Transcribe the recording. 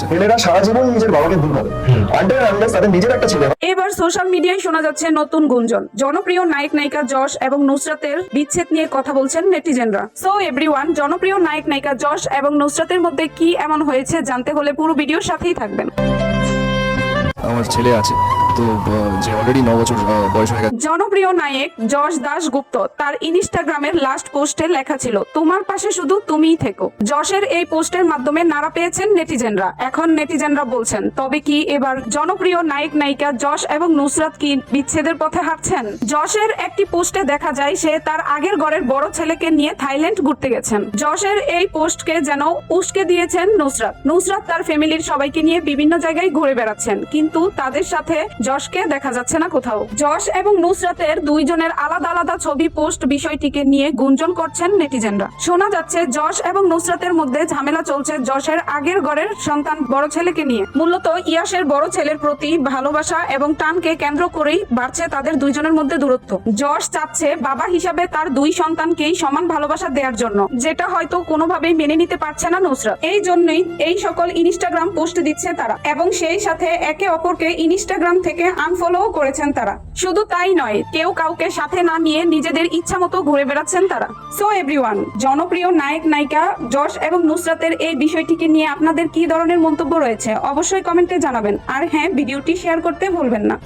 ছেলেরা সারা জীবন নিজের বাবাকে ভুল ভাবে। আন্ডার আন্ডার তাদের নিজের একটা ছেলে। এবার সোশ্যাল মিডিয়ায় শোনা যাচ্ছে নতুন গুঞ্জন। জনপ্রিয় নায়ক নায়িকা যশ এবং নুসরাতের বিচ্ছেদ নিয়ে কথা বলছেন নেটিজেনরা। সো এভরিওয়ান জনপ্রিয় নায়ক নায়িকা যশ এবং নুসরাতের মধ্যে কি এমন হয়েছে জানতে হলে পুরো ভিডিওর সাথেই থাকবেন। আমার ছেলে আছে। তো যে অলরেডি ন বছর বয়স হয়ে গেছে। জনপ্রিয় নায়ক যশ দাস গুপ্ত, তার ইনস্টাগ্রামের লাস্ট পোস্টে লেখা ছিল, তোমার পাশে শুধু তুমিই থেকো। যশের এই পোস্টের মাধ্যমে নাড়া পেয়েছেন নেটিজেনরা। এখন নেটিজেনরা বলছেন, তবে কি এবার জনপ্রিয় নায়ক, নায়িকা যশ এবং নুসরাত কি বিচ্ছেদের পথে হাঁটছেন? যশের একটি পোস্টে দেখা যায়, সে তার আগের ঘরের বড় ছেলেকে নিয়ে থাইল্যান্ড ঘুরতে গেছেন। যশের এই পোস্টকে যেন উস্কে দিয়েছেন নুসরাত। নুসরাত তার ফ্যামিলির সবাইকে নিয়ে বিভিন্ন জায়গায় ঘুরে বেড়াচ্ছেন, কিন্তু তাদের সাথে যশকে দেখা যাচ্ছে না কোথাও। যশ এবং নুসরাতের দুইজনের আলাদা আলাদা ছবি পোস্ট বিষয়টিকে নিয়ে গুঞ্জন করছেন নেটিজেনরা। শোনা যাচ্ছে যশ এবং নুসরাতের মধ্যে ঝামেলা চলছে যশের আগের ঘরের সন্তান বড় ছেলেকে নিয়ে। মূলত ইয়াসের বড় ছেলের প্রতি ভালোবাসা এবং টানকে কেন্দ্র করেই বাড়ছে তাদের দুইজনের মধ্যে দূরত্ব। যশ চাচ্ছে বাবা হিসাবে তার দুই সন্তানকেই সমান ভালোবাসা দেওয়ার জন্য, যেটা হয়তো কোনোভাবেই মেনে নিতে পারছে না নুসরাত। এই জন্যই এই সকল ইনস্টাগ্রাম পোস্ট দিচ্ছে তারা এবং সেই সাথে একে অপরকে ইনস্টাগ্রাম থেকে আনফলো করেছেন তারা। শুধু তাই নয়, কেউ কাউকে সাথে না নিয়ে নিজেদের ইচ্ছা মতো ঘুরে বেড়াচ্ছেন তারা। সো এভরিওয়ান জনপ্রিয় নায়ক, নায়িকা যশ এবং নুসরাতের এই বিষয়টিকে নিয়ে আপনাদের কি ধরনের মন্তব্য রয়েছে, অবশ্যই কমেন্টে জানাবেন। আর হ্যাঁ ভিডিওটি শেয়ার করতে ভুলবেন না।